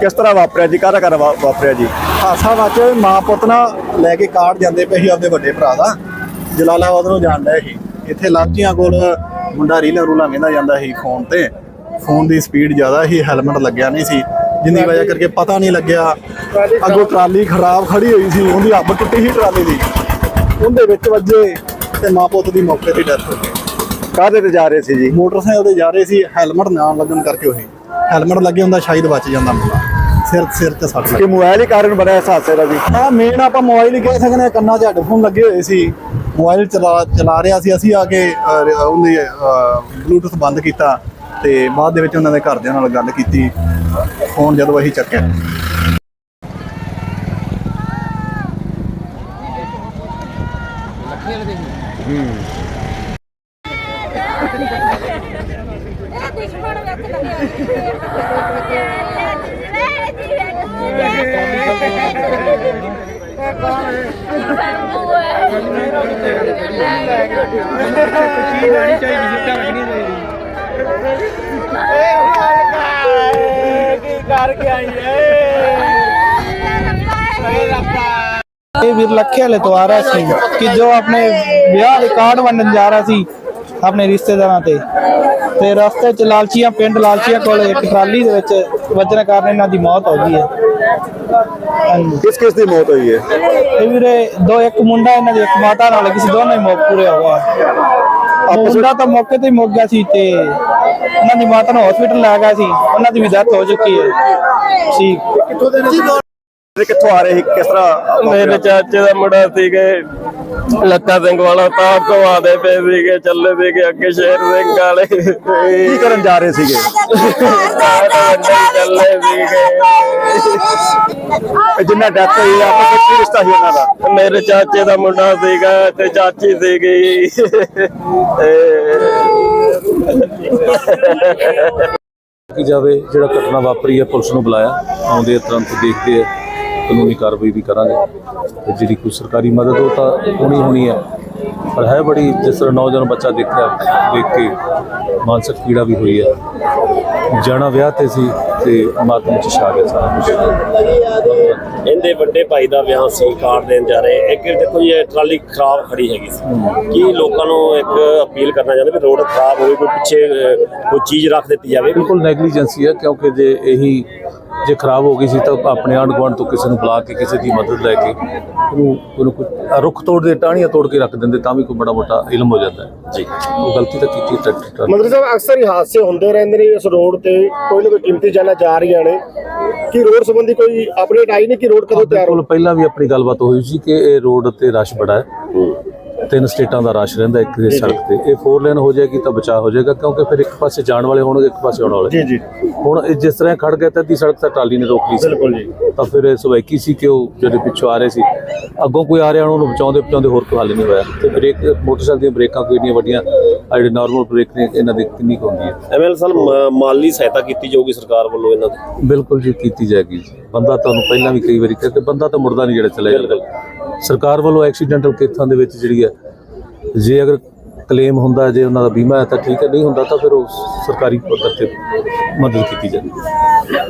ਕਿਸ ਤਰ੍ਹਾਂ ਵਾਪਰਿਆ ਜੀ? ਕਾਹਦਾ ਕਰ ਵਾਪਰਿਆ ਜੀ? ਹਾਸਾ ਵਿੱਚ ਮਾਂ ਪੁੱਤ ਨਾ ਲੈ ਕੇ ਕਾਰਡ ਜਾਂਦੇ ਪਏ ਸੀ ਆਪਦੇ ਵੱਡੇ ਭਰਾ ਦਾ। ਜਲਾਲਾਬਾਦ ਨੂੰ ਜਾਣ ਡਿਆ ਸੀ। ਇੱਥੇ ਲਾਂਚੀਆਂ ਕੋਲ ਮੁੰਡਾ ਰੀਲਾਂ ਰੂਲਾਂ ਵੇਂਦਾ ਜਾਂਦਾ ਸੀ ਫੋਨ ਤੇ। ਫੋਨ ਦੀ ਸਪੀਡ ਜ਼ਿਆਦਾ ਸੀ ਹੈਲਮਟ ਲੱਗਿਆ ਨਹੀਂ ਸੀ। ਜਿੰਨੀ ਵਜ੍ਹਾ ਕਰਕੇ ਪਤਾ ਨਹੀਂ ਲੱਗਿਆ। ਅੱਗੋਂ ਟਰਾਲੀ ਖਰਾਬ ਖੜੀ ਹੋਈ ਸੀ ਉਹਦੀ ਅੱਬ ਟੁੱਟੀ ਸੀ ਟਰਾਲੀ ਦੀ। ਉਹਦੇ ਵਿੱਚ ਵੱਜੇ ਤੇ ਮਾਂ ਪੁੱਤ ਦੀ ਮੌਕੇ ਤੇ ਡੈਥ ਹੋ ਗਈ। ਕਾਹਦੇ ਤੇ ਜਾ ਰਹੇ ਸੀ ਜੀ? ਮੋਟਰਸਾਈਕਲ ਤੇ ਜਾ ਰਹੇ ਸੀ ਹੈਲਮਟ ਨਾ ਲੱਗਣ ਕਰਕੇ ਉਹੀ। ਹੈਲਮਟ ਲੱਗੇ ਹੁੰਦਾ ਸ਼ਾਇਦ ਬਚ ਜਾਂਦਾ ਮੁੰਡਾ। ਸਿਰ ਸਿਰ ਤੇ ਸੱਟ ਲੱਗੀ। ਕਿ ਮੋਬਾਈਲ ਹੀ ਕਾਰਨ ਬਣਿਆ ਇਸ ਹਾਦਸੇ ਦਾ ਜੀ? ਆ ਮੇਨ ਆਪਾਂ ਮੋਬਾਈਲ ਹੀ ਕਹਿ ਸਕਦੇ ਹਾਂ ਕੰਨਾਂ 'ਚ ਹੈੱਡਫੋਨ ਲੱਗੇ ਹੋਏ ਸੀ। ਮੋਬਾਈਲ ਚਲਾ ਚਲਾ ਰਿਹਾ ਸੀ। ਅਸੀਂ ਆ ਕੇ ਅਹ, ਉਹਦੀ ਬਲੂਟੁੱਥ ਬੰਦ ਕੀਤਾ ਤੇ ਬਾਅਦ ਦੇ ਵਿੱਚ ਉਹਨਾਂ ਦੇ ਘਰਦਿਆਂ ਨਾਲ ਗੱਲ ਕੀਤੀ। ਫੋਨ ਜਦੋਂ ਅਸੀਂ ਚੱਕਿਆ। ਇਹ ਦੁਸ਼ਮਣ ਵਿੱਚ ਇਹ ਵੀਰ ਲੱਖੇ ਵਾਲੇ ਤੋਂ ਆ ਰਿਹਾ ਸੀ ਕਿ ਜੋ ਆਪਣੇ ਵਿਆਹ ਦੇ ਕਾਰਡ ਵੰਡਣ ਜਾ ਰਿਹਾ ਸੀ ਆਪਣੇ ਰਿਸ਼ਤੇਦਾਰਾਂ ਤੇ ਤੇ ਰਸਤੇ 'ਚ ਲਾਲਚੀਆਂ ਪਿੰਡ ਲਾਲਚੀਆਂ ਕੋਲ ਇੱਕ ਟਰਾਲੀ ਦੇ ਵਿੱਚ ਵੱਜਣ ਕਾਰਨ ਇਹਨਾਂ ਦੀ ਮੌਤ ਹੋ ਗਈ ਹੈ। ਕਿਸ ਕਿਸ ਦੀ ਮੌਤ ਹੋਈ ਹੈ? ਇਹ ਵੀਰੇ ਦੋ ਇੱਕ ਮੁੰਡਾ ਇਹਨਾਂ ਦੀ ਇੱਕ ਮਾਤਾ ਨਾਲ ਕਿਸੇ ਦੋਨੋਂ ਹੀ ਮੌਤ ਪੂਰੇ ਹੋ ਗਏ। ਮੁੰਡਾ ਤਾਂ ਮੌਕੇ ਤੇ ਹੀ ਮੁੱਕ ਗਿਆ ਸੀ ਤੇ ਉਹਨਾਂ ਦੀ ਮਾਤਾ ਨੂੰ ਹਸਪੀਟਲ ਲੈ ਗਿਆ ਸੀ। ਉਹਨਾਂ ਦੀ ਵੀ ਡੈਥ ਹੋ ਚੁੱਕੀ ਹੈ। ਠੀਕ। ਤੇ ਕਿੱਥੋਂ ਆ ਰਹੇ ਸੀ? ਕਿਸ ਤਰ੍ਹਾਂ ਮੇਰੇ ਚਾਚੇ ਦਾ ਮੁੰਡਾ ਸੀਗੇ ਲੱਖਾ ਸਿੰਘ ਵਾਲਾ ਤਾਂ ਘਵਾਦੇ ਪਏ ਸੀਗੇ ਚੱਲੇ ਸੀਗੇ ਅੱਗੇ ਸ਼ੇਰ ਸਿੰਘ ਵਾਲੇ। ਕੀ ਕਰਨ ਜਾ ਰਹੇ ਸੀਗੇ? ਚੱਲੇ ਜਿੰਨਾ ਡੈਥ ਹੋਈ ਆ ਆਪਾਂ ਕੀ ਰਿਸ਼ਤਾ ਸੀ ਉਹਨਾਂ ਦਾ? ਮੇਰੇ ਚਾਚੇ ਦਾ ਮੁੰਡਾ ਸੀਗਾ ਤੇ ਚਾਚੀ ਸੀਗੀ। ਕੀ ਜਾਵੇ ਜਿਹੜਾ ਘਟਨਾ ਵਾਪਰੀ ਹੈ ਪੁਲਿਸ ਨੂੰ ਬੁਲਾਇਆ ਆਉਂਦੇ ਤੁਰੰਤ ਦੇਖਦੇ ਆ। ਕਾਨੂੰਨੀ ਕਾਰਵਾਈ ਵੀ ਕਰਾਂਗੇ ਤੇ ਜਿਹੜੀ ਕੋਈ ਸਰਕਾਰੀ ਮਦਦ ਉਹ ਤਾਂ ਹੋਣੀ ਹੋਣੀ ਹੈ। ਪਰ ਹੈ ਬੜੀ ਜਿਸ ਤਰ੍ਹਾਂ ਨੌਜਵਾਨ ਬੱਚਾ ਦੇਖਿਆ, ਦੇਖ ਕੇ ਮਾਨਸਿਕ ਪੀੜਾ ਵੀ ਹੋਈ ਹੈ। ਜਾਣਾ ਵਿਆਹ ਤੇ ਸੀ। ਤੇ ਮਾਤਮ ਚ ਛਾ ਗਿਆ ਸਾਰਾ ਇਹਦੇ ਵੱਡੇ ਭਾਈ ਦਾ ਵਿਆਹ ਸੀ ਕਾਰ ਦੇਣ ਜਾ ਰਹੇ। ਇੱਕ ਦੇਖੋ ਜੀ ਇਹ ਟਰਾਲੀ ਖਰਾਬ ਖੜੀ ਹੈਗੀ ਸੀ। ਕੀ ਲੋਕਾਂ ਨੂੰ ਇੱਕ ਅਪੀਲ ਕਰਨਾ ਚਾਹੁੰਦੇ ਵੀ ਰੋਡ ਖਰਾਬ ਹੋਵੇ ਕੋਈ ਪਿੱਛੇ ਕੋਈ ਚੀਜ਼ ਰੱਖ ਦਿੱਤੀ ਜਾਵੇ? ਬਿਲਕੁਲ ਨੈਗਲੀਜੈਂਸੀ ਹੈ ਕਿਉਂਕਿ ਜੇ ਇਹੀ ਜੇ ਖਰਾਬ ਹੋ ਗਈ ਸੀ ਤਾਂ ਆਪਣੇ ਆਂਢ ਗੁਆਂਢ ਤੋਂ ਕਿਸੇ ਨੂੰ ਬੁਲਾ ਕੇ ਕਿਸੇ ਦੀ ਮਦਦ ਲੈ ਕੇ ਉਹਨੂੰ ਉਹਨੂੰ ਕੋਈ ਰੁੱਖ ਤੋੜ ਦੇ ਟਾਹਣੀਆਂ ਤੋੜ ਕੇ ਰੱਖ ਦਿੰਦੇ ਤਾਂ ਵੀ ਕੋਈ ਬੜਾ ਮੋਟਾ ਇਲਮ ਹੋ ਜਾਂਦਾ ਹੈ। ਜੀ। ਉਹ ਗਲਤੀ ਤਾਂ ਕੀਤੀ ਟਰੈਕਟਰ ਟਰਾਲੀ ਮੰਤਰੀ ਸਾਹਿਬ ਅਕਸਰ ਹੀ ਹਾਦਸੇ ਹੁੰਦੇ ਰਹਿੰਦੇ ਨੇ ਇਸ ਰੋਡ ਤੇ ਕੋਈ ਨਾ ਕੋਈ ਕੀਮਤੀ ਜਾਨਾਂ ਜਾ ਰਹੀਆਂ ਨੇ ਕੀ ਰੋਡ ਸੰਬੰਧੀ ਕੋਈ ਅਪਡੇਟ ਆਈ ਨਹੀਂ ਕਿ ਰੋਡ ਕਦੋਂ ਤਿਆਰ ਬਿਲਕੁਲ ਪਹਿਲਾਂ ਵੀ ਆਪਣੀ ਗੱਲਬਾਤ ਹੋਈ ਸੀ ਕਿ ਇਹ ਰੋਡ ਤੇ ਰਸ਼ ਬੜਾ ਹੈ। ਤਿੰਨ ਸਟੇਟਾਂ ਦਾ ਰਸ਼ ਰਹਿੰਦਾ ਇੱਕ ਦੇ ਸੜਕ ਤੇ। ਇਹ ਫੋਰ ਲੇਨ ਹੋ ਜਾਏਗੀ ਤਾਂ ਬਚਾਅ ਹੋ ਜਾਏਗਾ ਕਿਉਂਕਿ ਫਿਰ ਇੱਕ ਪਾਸੇ ਜਾਣ ਵਾਲੇ ਹੋਣਗੇ ਇੱਕ ਪਾਸੇ ਆਉਣ ਵਾਲੇ। ਜੀ ਜੀ। ਹੁਣ ਇਹ ਜਿਸ ਤਰ੍ਹਾਂ ਖੜ ਗਿਆ ਤਾਂ ਅੱਧੀ ਸੜਕ ਤਾਂ ਟਾਲੀ ਨੇ ਰੋਕ ਲਈ ਸੀ। ਬਿਲਕੁਲ ਜੀ। ਤਾਂ ਫਿਰ ਇਹ ਸਵਾਈਕੀ ਸੀ ਕਿ ਉਹ ਜਿਹੜੇ ਪਿੱਛੋਂ ਆ ਰਹੇ ਸੀ ਅੱਗੋਂ ਕੋਈ ਆ ਰਿਹਾ ਉਹਨੂੰ ਬਚਾਉਂਦੇ ਬਚਾਉਂਦੇ ਹੋਰ ਕੋਈ ਹੱਲ ਨਹੀਂ ਹੋਇਆ। ਤੇ ਬ੍ਰੇਕ ਮੋਟਰਸਾਈਕਲ ਦੀਆਂ ਬ੍ਰੇਕਾਂ ਕੋਈ ਇੰਨੀਆਂ ਵੱਡੀਆਂ ਆਹ ਜਿਹੜੇ ਨਾਰਮਲ ਬ੍ਰੇਕ ਨੇ ਇਹਨਾਂ ਦੀ ਕਿੰਨੀ ਕੁ ਹੁੰਦੀ ਹੈ? ਐਮਐਲ ਮ- ਮਾਲੀ ਸਹਾਇਤਾ ਕੀਤੀ ਜਾਊਗੀ ਸਰਕਾਰ ਵੱਲੋਂ ਇਹਨਾਂ ਦੀ? ਬਿਲਕੁਲ ਜੀ ਕੀਤੀ ਜਾਏਗੀ ਜੀ। ਬੰਦਾ ਤੁਹਾਨੂੰ ਪਹਿਲਾਂ ਵੀ ਕਈ ਵਾਰੀ ਕਿਹਾ ਕਿ ਬੰਦਾ ਤਾਂ ਮੁਰਦਾ ਨਹੀਂ ਜਿਹੜਾ ਚਲੇ ਜਾਂਦਾ। ਸਰਕਾਰ ਵੱਲੋਂ ਐਕਸੀਡੈਂਟਲ ਕੇਸਾਂ ਦੇ ਵਿੱਚ ਜਿਹੜੀ ਹੈ ਜੇ ਅਗਰ ਕਲੇਮ ਹੁੰਦਾ ਜੇ ਉਹਨਾਂ ਦਾ ਬੀਮਾ ਹੈ ਤਾਂ ਠੀਕ ਹੈ ਨਹੀਂ ਹੁੰਦਾ ਤਾਂ ਫਿਰ ਉਹ ਸਰਕਾਰੀ ਪੱਧਰ ਤੇ ਮਦਦ ਕੀਤੀ ਜਾਂਦੀ ਹੈ